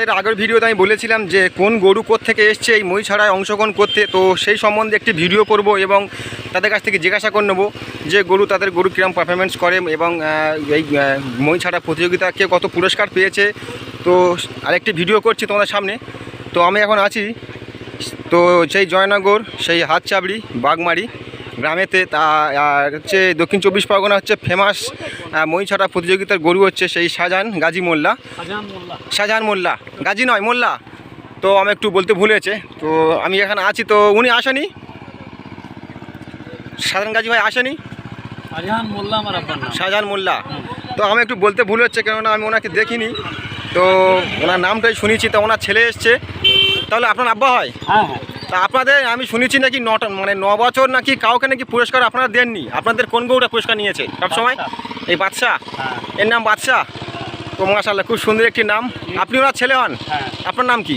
এর আগের ভিডিওতে আমি বলেছিলাম যে কোন গরু থেকে এসছে, এই মই ছাড়ায় অংশগ্রহণ করতে। তো সেই সম্বন্ধে একটি ভিডিও করব এবং তাদের কাছ থেকে জিজ্ঞাসা করে নেব যে গরু তাদের গরু কীরকম পারফরমেন্স করে এবং এই মই ছাড়া প্রতিযোগিতা কে কত পুরস্কার পেয়েছে। তো আরেকটি ভিডিও করছি তোমাদের সামনে। তো আমি এখন আছি, তো সেই জয়নগর, সেই হাতচাবড়ি বাগমারি। গ্রামেতে তা আর হচ্ছে দক্ষিণ চব্বিশ পরগনা হচ্ছে ফেমাস মই ছাড়া প্রতিযোগিতার গরু হচ্ছে সেই শাহজাহান গাজী মোল্লা। শাহজাহান মোল্লা। গাজী নয় মোল্লা। তো আমি একটু বলতে ভুল হয়েছে। তো আমি এখানে আছি তো উনি আসেনি? শাহজাহান গাজী ভাই আসেনি? শাহজাহান মোল্লা। তো আমি একটু বলতে ভুল হচ্ছে কেননা আমি ওনাকে দেখিনি। তো ওনার নামটাই শুনেছি তো ওনার ছেলে এসছে। তাহলে আপনার আব্বা হয়? হ্যাঁ হ্যাঁ। তা আপনাদের আমি শুনেছি নাকি নটা মানে ন বছর নাকি কাউকে নাকি পুরস্কার আপনারা দেননি? আপনাদের কোন গৌটা পুরস্কার নিয়েছে? সবসময় এই বাদশাহ? হ্যাঁ। এর নাম বাদশাহ? তো মাসাল্লাহ খুব সুন্দর একটি নাম। আপনি ওনার ছেলে হন? হ্যাঁ। আপনার নাম কি?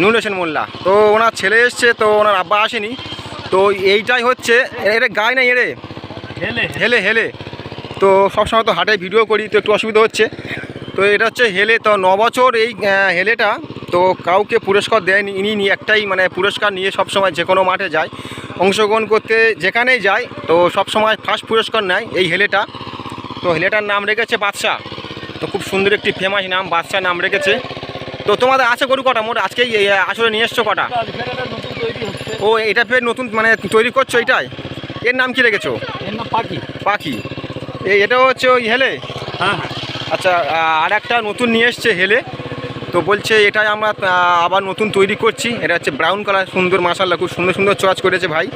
নূর হোসেন মোল্লা। তো ওনার ছেলে এসছে তো ওনার আব্বা আসেনি। তো এইটাই হচ্ছে এটা গায়ে না এরে? হেলে হেলে। হেলে তো সবসময় তো হাটে ভিডিও করি তো একটু অসুবিধা হচ্ছে। তো এটা হচ্ছে হেলে। তো ন বছর এই হেলেটা তো কাউকে পুরস্কার দেয়নি ইনি নিয়ে একটাই মানে পুরস্কার নিয়ে সবসময় যে কোনো মাঠে যায় অংশগ্রহণ করতে যেখানেই যায় তো সব সময় ফার্স্ট পুরস্কার নেয় এই হেলেটা। তো হেলেটার নাম রেখেছে বাদশাহ। তো খুব সুন্দর একটি ফেমাস নাম বাদশাহ নাম রেখেছে। তো তোমাদের আছে গরু কটা? মোট আজকেই আসলে নিয়ে এসছো কটা? ও এটা ফের নতুন মানে তৈরি করছ এটাই? এর নাম কি রেখেছো? পাখি। পাখি। এটা হচ্ছে ওই হেলে? হ্যাঁ হ্যাঁ। আচ্ছা আর একটা নতুন নিয়ে এসছে হেলে। তো বলছে এটাই আমরা আবার নতুন তৈরি করছি। এটা হচ্ছে ব্রাউন কালার সুন্দর মাসাল্লাহ খুব সুন্দর সুন্দর চয়েস করেছে ভাই।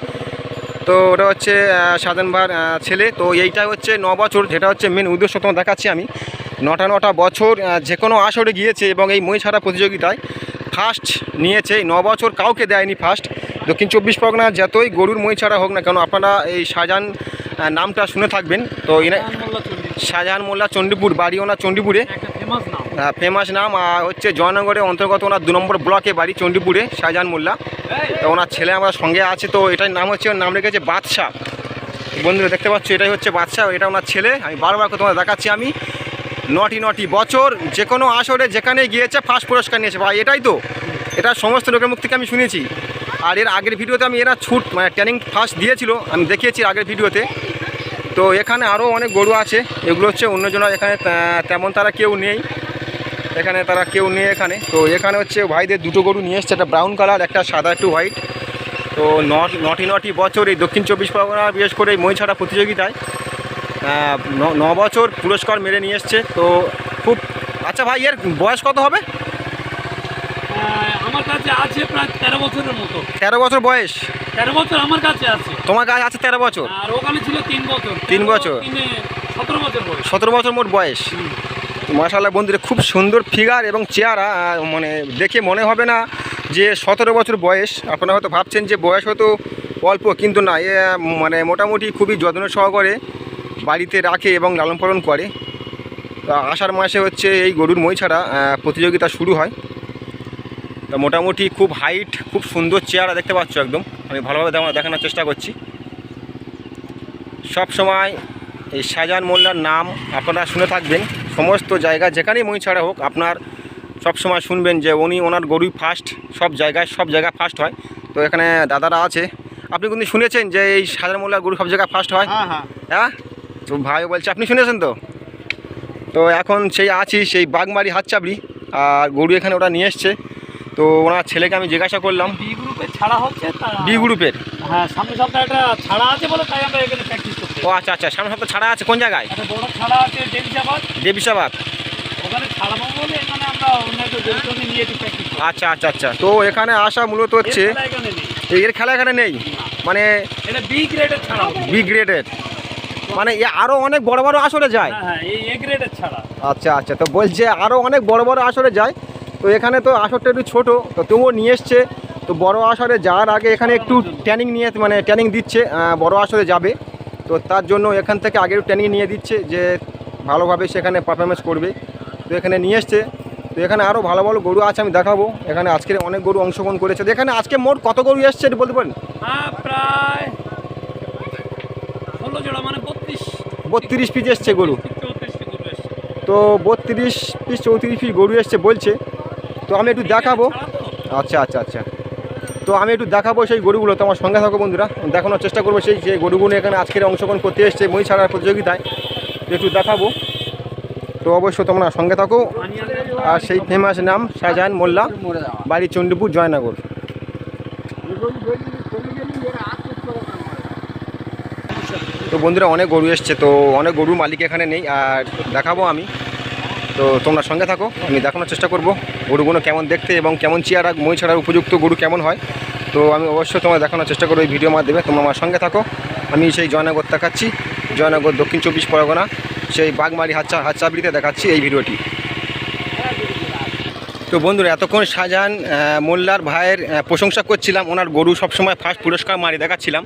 তো ওটা হচ্ছে সাধন ভার ছেলে। তো এইটা হচ্ছে ন বছর যেটা হচ্ছে মেন উদ্দেশ্য তোমার দেখাচ্ছি আমি। নটা নটা বছর যে কোনো আসরে গিয়েছে এবং এই মই ছাড়া প্রতিযোগিতায় ফার্স্ট নিয়েছে। এই ন বছর কাউকে দেয়নি ফার্স্ট দক্ষিণ চব্বিশ পরগনা যতই গরুর মই ছাড়া হোক না কেন আপনারা এই শাহজাহান নামটা শুনে থাকবেন। তো এনে শাহজাহান মোল্লা চণ্ডীপুর বাড়ি ওনার চণ্ডীপুরে ফেমাস নাম হচ্ছে জয়নগরের অন্তর্গত ওনার দু নম্বর ব্লকে বাড়ি, চণ্ডীপুরে, শাহজাহান মোল্লা। তো ওনার ছেলে আমার সঙ্গে আছে, তো এটার নাম হচ্ছে, ওর নাম রেখেছে বাদশাহ। বন্ধুরা, দেখতে পাচ্ছ, এটাই হচ্ছে বাদশাহ, এটা ওনার ছেলে। আমি বারবার তোমার দেখাচ্ছি, আমি নটি নটি বছর, যে কোনো আসরে যেখানে গিয়েছে ফার্স্ট পুরস্কার নিয়েছে। ভাই, এটাই তো। এটা সমস্ত লোকের মুখ থেকে আমি শুনেছি। আর এর আগের ভিডিওতে আমি এরা ছুট মানে ট্রেনিং ফার্স্ট দিয়েছিল, আমি দেখিয়েছি আগের ভিডিওতে। তো এখানে আরও অনেক গরু আছে, এগুলো হচ্ছে অন্যজনের, এখানে তেমন তারা কেউ নেই। এখানে তারা কেউ নেই এখানে। তো এখানে হচ্ছে ভাইদের দুটো গরু নিয়ে এসছে একটা ব্রাউন কালার একটা সাদা একটু হোয়াইট তো নট নটি নটি বছর এই দক্ষিণ চব্বিশ পরগনা বিশেষ করে এই মই ছাড়া প্রতিযোগিতায় ন- ন বছর পুরস্কার মেরে নিয়ে এসছে। তো খুব আচ্ছা ভাই এর বয়স কত হবে? আমার কাছে আছে প্রায় তেরো বছরের মতো। তেরো বছর বয়স? তেরো বছর আমার কাছে আছে। তোমার কাছে আছে তেরো বছর? আর ওখানে ছিল তিন বছর। তিন বছর? সতেরো বছর বয়স। সতেরো বছর মোট বয়স। মাশাল্লাহ বন্ধুরা, খুব সুন্দর ফিগার এবং চেহারা মানে দেখে মনে হবে না যে সতেরো বছর বয়স। আপনারা হয়তো ভাবছেন যে বয়স হয়তো অল্প, কিন্তু না, এ মানে মোটামুটি খুবই যত্ন সহকারে বাড়িতে রাখে এবং লালন পালন করে। তা আষাঢ় মাসে হচ্ছে এই গরুর মই ছাড়া প্রতিযোগিতা শুরু হয়। তা মোটামুটি খুব হাইট খুব সুন্দর চেহারা দেখতে পাচ্ছ একদম। আমি ভালোভাবে দেখা- দেখানোর চেষ্টা করছি। সব সময় এই শাহজাহান মোল্লার নাম আপনারা শুনে থাকবেন। সমস্ত জায়গা যেখানেই মই ছাড়া হোক আপনার সব সময় শুনবেন যে উনি ওনার গরুই ফার্স্ট সব জায়গায় সব জায়গায় ফার্স্ট হয়। তো এখানে দাদারা আছে। আপনি কিন্তু শুনেছেন যে এই শাহজাহান মোল্লার গরু সব জায়গায় ফার্স্ট হয়? হ্যাঁ হ্যাঁ। হ্যাঁ? তো ভাই বলছে আপনি শুনেছেন তো? তো এখন সেই আছি সেই বাগমারি হাতচাবড়ি আর গরু এখানে ওরা নিয়ে এসছে। তো ওনার ছেলেকে আমি জিজ্ঞাসা করলাম। বি গ্রুপে ছাড়া হচ্ছে বি গ্রুপের? হ্যাঁ সামনে সপ্তাহে একটা ছাড়া আছে বলে তাই আমরা এখানে ও আচ্ছা আচ্ছা সামনে সপ্তাহ ছাড়া আছে কোন জায়গায়? একটা বড় ছাড়া আছে দেবিজাবাদ দেবিসাবাদ ওখানে ছাড়াবো বলে এখানে আমরা অন্য নিয়ে একটু প্র্যাকটিস করি আচ্ছা আচ্ছা আচ্ছা। তো এখানে আসা মূলত হচ্ছে এর খেলা এখানে নেই। খেলা নেই? মানে এটা বি গ্রেডের ছাড়া বি গ্রেডের মানে এ আরও অনেক বড় বড় আসরে যায়? হ্যাঁ হ্যাঁ এই গ্রেডের ছাড়া। আচ্ছা আচ্ছা তো বলছে আরও অনেক বড় বড় আসরে যায়। তো এখানে তো আসরটা একটু ছোটো তো তবুও নিয়ে এসছে। তো বড় আসরে যাওয়ার আগে এখানে একটু ট্রেনিং নিয়ে মানে ট্রেনিং দিচ্ছে বড় আসরে যাবে। তো তার জন্য এখান থেকে আগে ট্রেনিং নিয়ে দিচ্ছে যে ভালোভাবে সেখানে পারফরমেন্স করবে। তো এখানে নিয়ে এসছে। তো এখানে আরও ভালো ভালো গরু আছে আমি দেখাবো। এখানে আজকের অনেক গরু অংশগ্রহণ করেছে। এখানে আজকে মোট কত গরু এসছে এটা বলতে পারেন? প্রায় মানে বত্রিশ। পিস এসছে গরু। তো বত্রিশ পিস চৌত্রিশ পিস গরু এসছে বলছে। তো আমি একটু দেখাবো। আচ্ছা আচ্ছা আচ্ছা। তো আমি একটু দেখাবো সেই গরুগুলো, তোমার সঙ্গে থাকো বন্ধুরা। দেখানোর চেষ্টা করব সেই যে গরুগুলো এখানে আজকের অংশগ্রহণ করতে এসছে, মই ছাড়ার প্রতিযোগিতায়। একটু দেখাবো। তো অবশ্যই তোমরা সঙ্গে থাকো। আর সেই ফেমাস নাম শাহজাহান মোল্লা, বাড়ি চণ্ডীপুর, জয়নগর। তো বন্ধুরা, অনেক গরু এসছে, তো অনেক গরুর মালিক এখানে নেই। আর দেখাবো আমি। তো তোমরা সঙ্গে থাকো, আমি দেখানোর চেষ্টা করব গরুগুলো কেমন দেখতে এবং কেমন চেয়ারা মই ছাড়ার উপযুক্ত গরু কেমন হয়। তো আমি অবশ্যই তোমার দেখানোর চেষ্টা করব, এই ভিডিও মাধ্যমে তোমরা আমার সঙ্গে থাকো। আমি সেই জয়নগর দেখাচ্ছি, জয়নগর দক্ষিণ চব্বিশ পরগনা, সেই বাগমারি হাচ্চা হাচ্চাবড়িতে দেখাচ্ছি এই ভিডিওটি। তো বন্ধুরা, এতক্ষণ শাহজাহান মোল্লার ভাইয়ের প্রশংসা করছিলাম, ওনার গরু সবসময় ফার্স্ট পুরস্কার মারি দেখাচ্ছিলাম।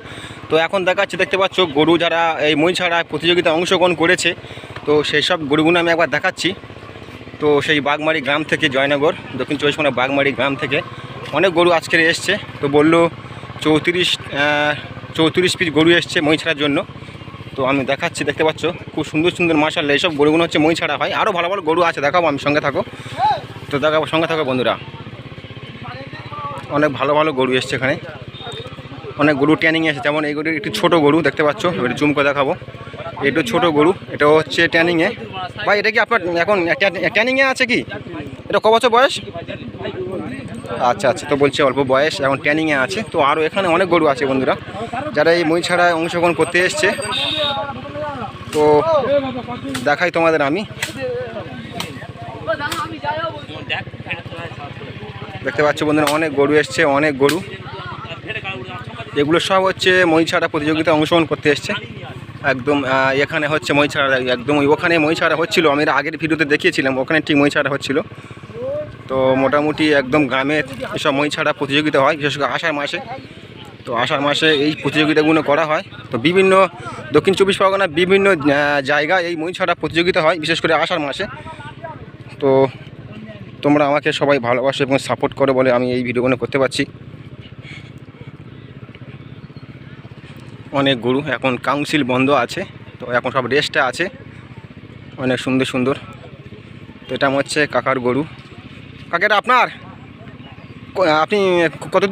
তো এখন দেখাচ্ছি, দেখতে পাচ্ছ, গরু যারা এই মই ছাড়া প্রতিযোগিতায় অংশগ্রহণ করেছে, তো সেই সব গরুগুলো আমি একবার দেখাচ্ছি। তো সেই বাগমারি গ্রাম থেকে জয়নগর, দক্ষিণ চব্বিশ পরগনা বাগমারি গ্রাম থেকে অনেক গরু আজকের এসছে। তো বলল চৌত্রিশ চৌত্রিশ পিস গরু এসছে মই ছাড়ার জন্য। তো আমি দেখাচ্ছি, দেখতে পাচ্ছ? খুব সুন্দর সুন্দর মাসাল এইসব গরুগুলো হচ্ছে মই ছাড়া হয়। আরও ভালো ভালো গরু আছে, দেখাবো আমি, সঙ্গে থাকো। তো দেখাবো, সঙ্গে থাকো বন্ধুরা। অনেক ভালো ভালো গরু এসছে এখানে। অনেক গরু ট্যানিং এসেছে। যেমন এই গরুর একটি ছোটো গরু, দেখতে পাচ্ছ? একটু জুম করে দেখাবো। একটু ছোটো গরু, এটা হচ্ছে ট্যানিংয়ে ভাই, এটা কি আপনার এখন ট্যানিংয়ে আছে কি? এটা ক বছর বয়স? আচ্ছা আচ্ছা তো বলছি অল্প বয়স, এখন ট্যানিংয়ে আছে। তো আরও এখানে অনেক গরু আছে বন্ধুরা, যারা এই মই ছাড়া অংশগ্রহণ করতে এসছে। তো দেখাই তোমাদের আমি। দেখতে পাচ্ছ বন্ধুরা, অনেক গরু এসছে, অনেক গরু। এগুলো সব হচ্ছে মই ছাড়া প্রতিযোগিতায় অংশগ্রহণ করতে এসছে। একদম এখানে হচ্ছে মই ছাড়া একদম ওখানে মই ছাড়া হচ্ছিল, আমি আগের ভিডিওতে দেখিয়েছিলাম, ওখানে ঠিক মই ছাড়া হচ্ছিল। তো মোটামুটি একদম গ্রামে এসব মই ছাড়া প্রতিযোগিতা হয়, বিশেষ করে আষাঢ় মাসে। তো আষাঢ় মাসে এই প্রতিযোগিতাগুলো করা হয়। তো বিভিন্ন দক্ষিণ চব্বিশ পরগনার বিভিন্ন জায়গায় এই মই ছাড়া প্রতিযোগিতা হয়, বিশেষ করে আষাঢ় মাসে। তো তোমরা আমাকে সবাই ভালোবাসো এবং সাপোর্ট করো বলে আমি এই ভিডিওগুলো করতে পারছি। অনেক গরু, এখন কাউন্সিল বন্ধ আছে, তো এখন সব রেস্টে আছে। অনেক সুন্দর সুন্দর। তো এটা হচ্ছে কাকার গরু। কাকেরা আপনার? আপনি কত